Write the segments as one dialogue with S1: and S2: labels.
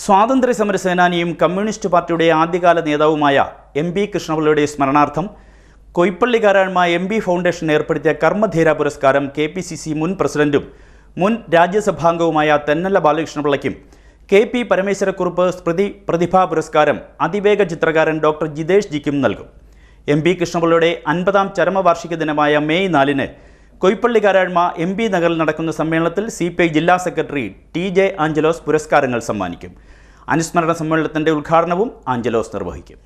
S1: സ്വാതന്ത്ര്യ സമര സേനാനിയും കമ്മ്യൂണിസ്റ്റ് പാർട്ടിയുടെ ആദ്യകാല നേതാവുമായ എം പി കൃഷ്ണപിള്ളയുടെ സ്മരണാർത്ഥം കൊയ്പ്പള്ളിക്കാരായ്മ എം പി ഫൗണ്ടേഷൻ ഏർപ്പെടുത്തിയ കർമ്മധീര പുരസ്കാരം കെ പി സി സി മുൻ പ്രസിഡന്റും മുൻ രാജ്യസഭാംഗവുമായ തെന്നല ബാലകൃഷ്ണപിള്ളയ്ക്കും കെ പി പരമേശ്വരക്കുറുപ്പ് സ്മൃതി പ്രതിഭാ പുരസ്കാരം അതിവേഗ ചിത്രകാരൻ ഡോക്ടർ ജിതേഷ് ജിക്കും നൽകും. എം പി കൃഷ്ണപിള്ളയുടെ അൻപതാം ചരമവാർഷിക ദിനമായ മെയ് നാലിന് കൊയ്പ്പള്ളിക്കാരാഴ്മ എം പി നഗറിൽ നടക്കുന്ന സമ്മേളനത്തിൽ സി പി ഐ ജില്ലാ സെക്രട്ടറി ടി ജെ ആഞ്ചലോസ് പുരസ്കാരങ്ങൾ സമ്മാനിക്കും. അനുസ്മരണ സമ്മേളനത്തിന്റെ ഉദ്ഘാടനവും ആഞ്ചലോസ് നിർവഹിക്കും.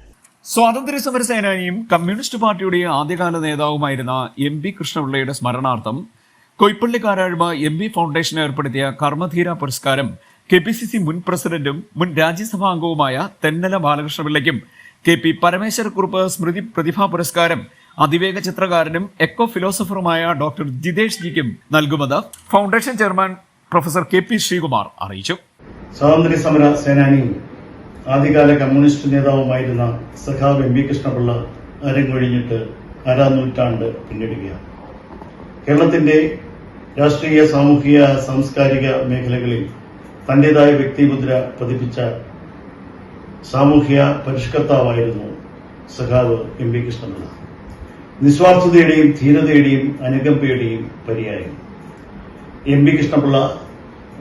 S2: സ്വാതന്ത്ര്യ സമര സേനാനിയും കമ്മ്യൂണിസ്റ്റ് പാർട്ടിയുടെ ആദ്യകാല നേതാവുമായിരുന്ന എം പി കൃഷ്ണപിള്ളയുടെ സ്മരണാർത്ഥം കൊയ്പ്പള്ളിക്കാരാഴ്മ എം പി ഫൗണ്ടേഷൻ ഏർപ്പെടുത്തിയ കർമ്മധീര പുരസ്കാരം കെ പി സി സി മുൻ പ്രസിഡന്റും മുൻ രാജ്യസഭാ അംഗവുമായ തെന്നല ബാലകൃഷ്ണപിള്ളയ്ക്കും കെ പി പരമേശ്വരക്കുറുപ്പ് സ്മൃതി പ്രതിഭാ പുരസ്കാരം അതിവേഗ ചിത്രകാരനും എക്കോ ഫിലോസഫറുമായ ഡോക്ടർ ജിതേഷ് ജിക്കും നൽകുമെന്ന് foundation chairman professor K P Sreekumar അറിയിച്ചു.
S3: സ്വാതന്ത്ര്യ സമര സേനാനിയും ആദ്യകാല കമ്മ്യൂണിസ്റ്റ് നേതാവുമായിരുന്ന സഖാവ് എം വി കൃഷ്ണപിള്ള അരങ്ങൊഴിഞ്ഞിട്ട് അരാ നൂറ്റാണ്ട് പിന്നിടുകയാണ്. കേരളത്തിന്റെ രാഷ്ട്രീയ സാമൂഹിക സാംസ്കാരിക മേഖലകളിൽ തന്റേതായ വ്യക്തിമുദ്ര പതിപ്പിച്ച സാമൂഹിക പരിഷ്കർത്താവായിരുന്നു സഖാവ് എം വി കൃഷ്ണപിള്ള. നിസ്വാർത്ഥതയുടെയും ധീരതയുടെയും അനുകമ്പയുടെയും പര്യായം. എം പി കൃഷ്ണപിള്ള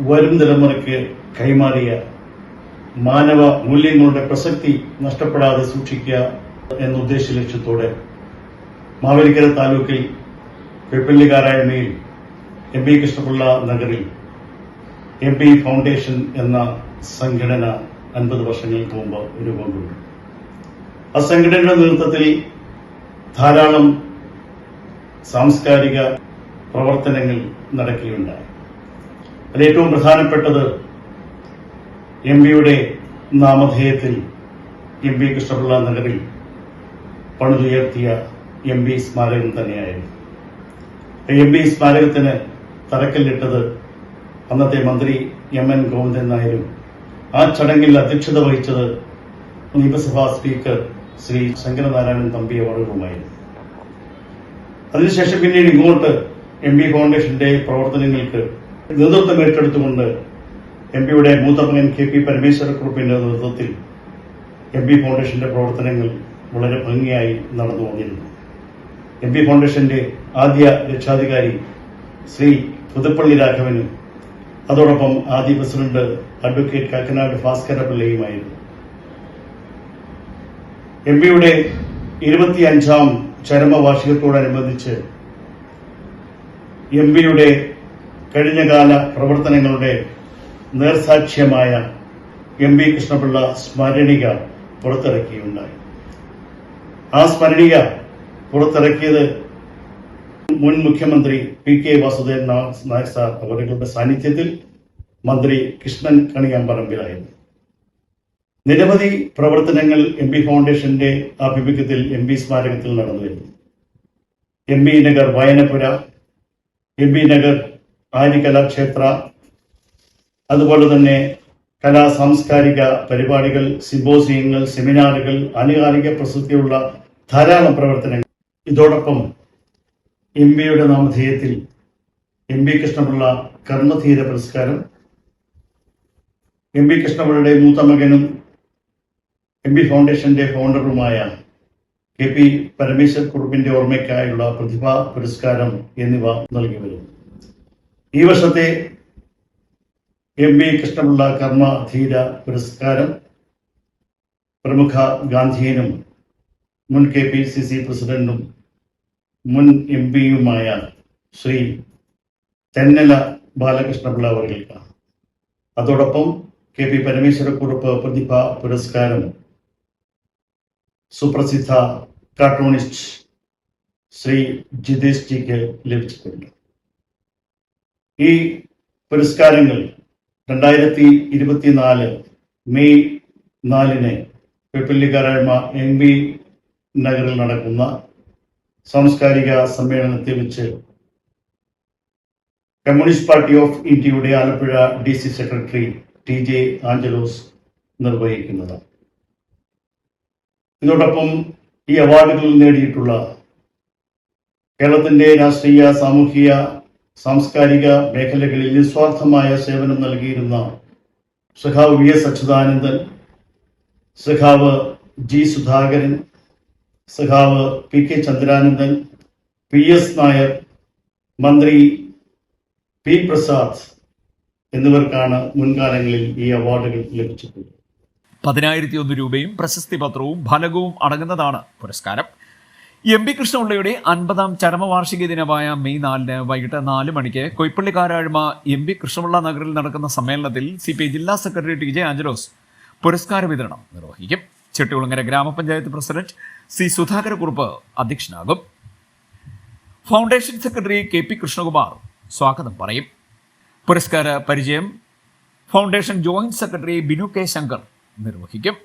S3: വരും തലമുറയ്ക്ക് കൈമാറിയ മാനവ മൂല്യങ്ങളുടെ പ്രസക്തി നഷ്ടപ്പെടാതെ സൂക്ഷിക്കുക എന്ന ഉദ്ദേശ ലക്ഷ്യത്തോടെ മാവേലിക്കര താലൂക്കിൽ വെപ്പള്ളിക്കാരായ്മയിൽ എം പി കൃഷ്ണപിള്ള നഗറിൽ എം പി ഫൗണ്ടേഷൻ എന്ന സംഘടന അൻപത് വർഷങ്ങൾക്ക് മുമ്പ് രൂപം കൊണ്ടു. ആ സംഘടനയുടെ നേതൃത്വത്തിൽ ധാരാളം സാംസ്കാരിക പ്രവർത്തനങ്ങൾ നടക്കുകയുണ്ടായി. അതിലേറ്റവും പ്രധാനപ്പെട്ടത് എം പിയുടെ നാമധേയത്തിൽ എം പി കൃഷ്ണപിള്ള നഗറിൽ പണിതുയർത്തിയ എം പി സ്മാരകം തന്നെയായിരുന്നു. എം പി സ്മാരകത്തിന് തറക്കല്ലിട്ടത് അന്നത്തെ മന്ത്രി എം എൻ ഗോവിന്ദൻ നായരും ആ ചടങ്ങിൽ അധ്യക്ഷത വഹിച്ചത് നിയമസഭാ സ്പീക്കർ ശ്രീ ശങ്കരനാരായണൻ തമ്പി അവാർഡുകളുമായിരുന്നു അതിനുശേഷം പിന്നീട് ഇങ്ങോട്ട് എം പി ഫൗണ്ടേഷന്റെ പ്രവർത്തനങ്ങൾക്ക് നേതൃത്വം ഏറ്റെടുത്തുകൊണ്ട് എം പിയുടെ മൂത്ത മകൻ കെ പി പരമേശ്വരക്കുറുപ്പിന്റെ നേതൃത്വത്തിൽ എം പി ഫൗണ്ടേഷന്റെ പ്രവർത്തനങ്ങൾ വളരെ ഭംഗിയായി നടന്നു വന്നിരുന്നു. എം പി ഫൗണ്ടേഷന്റെ ആദ്യ രക്ഷാധികാരി ശ്രീ പുതുപ്പള്ളി രാഘവനും അതോടൊപ്പം ആദ്യ പ്രസിഡന്റ് അഡ്വക്കേറ്റ് കാക്കനാട് ഭാസ്കര പിള്ളയുമായിരുന്നു എം പിയുടെ ഇരുപത്തിയഞ്ചാം ചരമവാർഷികത്തോടനുബന്ധിച്ച് എം പിയുടെ കഴിഞ്ഞകാല പ്രവർത്തനങ്ങളുടെ നേർസാക്ഷ്യമായ എം പി കൃഷ്ണപിള്ള സ്മരണിക പുറത്തിറക്കിയുണ്ടായി. ആ സ്മരണിക പുറത്തിറക്കിയത് മുൻ മുഖ്യമന്ത്രി P K Vasudevan Nair sir അവരുടെ സാന്നിധ്യത്തിൽ മന്ത്രി കൃഷ്ണൻ കണിയാമ്പറമ്പിലായിരുന്നു. നിരവധി പ്രവർത്തനങ്ങൾ എം പി ഫൗണ്ടേഷന്റെ ആഭിമുഖ്യത്തിൽ എം പി സ്മാരകത്തിൽ നടന്നു വരുന്നു. M P Nagar Vayanapura M P Nagar Aryakalakshethra അതുപോലെ തന്നെ കലാ സാംസ്കാരിക പരിപാടികൾ സിമ്പോസിയങ്ങൾ സെമിനാറുകൾ ആനുകാലിക പ്രസക്തിയുള്ള ധാരാളം പ്രവർത്തനങ്ങൾ. ഇതോടൊപ്പം എം പിയുടെ നാമധേയത്തിൽ എം പി കൃഷ്ണപിള്ള കർമ്മധീര പുരസ്കാരം എം പി കൃഷ്ണപിള്ളയുടെ മൂത്ത മകനും എം ബി ഫൗണ്ടേഷന്റെ ഫൗണ്ടറുമായ കെ പി പരമേശ്വർ കുറുപ്പിന്റെ ഓർമ്മയ്ക്കായുള്ള പ്രതിഭാ പുരസ്കാരം എന്നിവ നൽകി വരുന്നു ഈ വർഷത്തെ എം വി കൃഷ്ണപിള്ള കർമ്മധീര പുരസ്കാരം പ്രമുഖ ഗാന്ധിയനും മുൻ കെ പി സി സി പ്രസിഡന്റും മുൻ എം പിയുമായ ശ്രീ തെന്നല ബാലകൃഷ്ണപിള്ള അവർക്കാണ് അതോടൊപ്പം കെ പി പരമേശ്വരക്കുറുപ്പ് പ്രതിഭ പുരസ്കാരം സുപ്രസിദ്ധ കാർട്ടൂണിസ്റ്റ് ശ്രീ ജിതേഷ് ജിക്ക് ലഭിച്ചിട്ടുണ്ട്. ഈ പുരസ്കാരങ്ങൾ രണ്ടായിരത്തി ഇരുപത്തിനാല് മെയ് നാലിന് വെപ്പിള്ളിക്കാരായ്മ എം വി നഗറിൽ നടക്കുന്ന സാംസ്കാരിക സമ്മേളനത്തിൽ വെച്ച് കമ്മ്യൂണിസ്റ്റ് പാർട്ടി ഓഫ് ഇന്ത്യയുടെ Alappuzha D C secretary T J Anjalose നിർവഹിക്കുന്നതാണ്. ഇതോടൊപ്പം ഈ അവാർഡുകൾ നേടിയിട്ടുള്ള കേരളത്തിന്റെ രാഷ്ട്രീയ സാമൂഹിക സാംസ്കാരിക മേഖലകളിൽ നിസ്വാർത്ഥമായ സേവനം നൽകിയിരുന്ന സഖാവ് വി എസ് അച്യുതാനന്ദൻ സഖാവ് ജി സുധാകരൻ സഖാവ് P K Chandranandan P S Nair മന്ത്രി പി പ്രസാദ് എന്നിവർക്കാണ് മുൻകാലങ്ങളിൽ ഈ അവാർഡുകൾ ലഭിച്ചിട്ടുള്ളത്.
S2: പതിനായിരത്തി ഒന്ന് രൂപയും പ്രശസ്തി പത്രവും ഫലകവും അടങ്ങുന്നതാണ് പുരസ്കാരം. എം പി കൃഷ്ണപിള്ളയുടെ അൻപതാം ചരമവാർഷിക ദിനമായ മെയ് നാലിന് വൈകിട്ട് നാല് മണിക്ക് കൊയ്പ്പള്ളിക്കാരാഴ്മ എം പി കൃഷ്ണപിള്ള നഗറിൽ നടക്കുന്ന സമ്മേളനത്തിൽ സി പി ഐ ജില്ലാ സെക്രട്ടറി ടി ജെ ആഞ്ചലോസ് പുരസ്കാര വിതരണം നിർവഹിക്കും. ചെട്ടികുളങ്ങര ഗ്രാമപഞ്ചായത്ത് president C Sudhakara Sudhakarakurup അധ്യക്ഷനാകും. Foundation secretary K P Krishnakumar സ്വാഗതം പറയും. പുരസ്കാര പരിചയം foundation joint secretary Binu K Shankar നിർവഹിക്കും.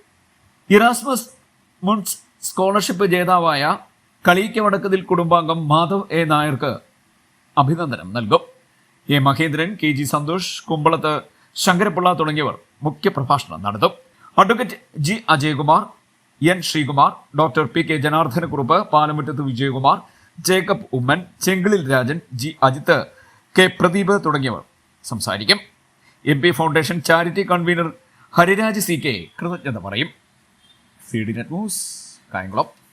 S2: ഇറാസ്മസ് മുൻസ് സ്കോളർഷിപ്പ് ജേതാവായ കളീക്ക വടക്കതിൽ കുടുംബാംഗം മാധവ് എ. നായർക്ക് അഭിനന്ദനം നൽകും. A. Mahendran K. G. Santhosh Kumbalath Sankarapillai തുടങ്ങിയവർ മുഖ്യപ്രഭാഷണം നടത്തും. Advocate G. Ajayakumar N. Sreekumar doctor P. K. Janardhanakkurup Palamuttath Vijayakumar Jacob Oommen Chengilil Rajan G. Ajith K. Pradeep തുടങ്ങിയവർ സംസാരിക്കും. M. P. Foundation charity convener Hariraj C K കൃതജ്ഞത പറയും. C D net news Kayamkulam.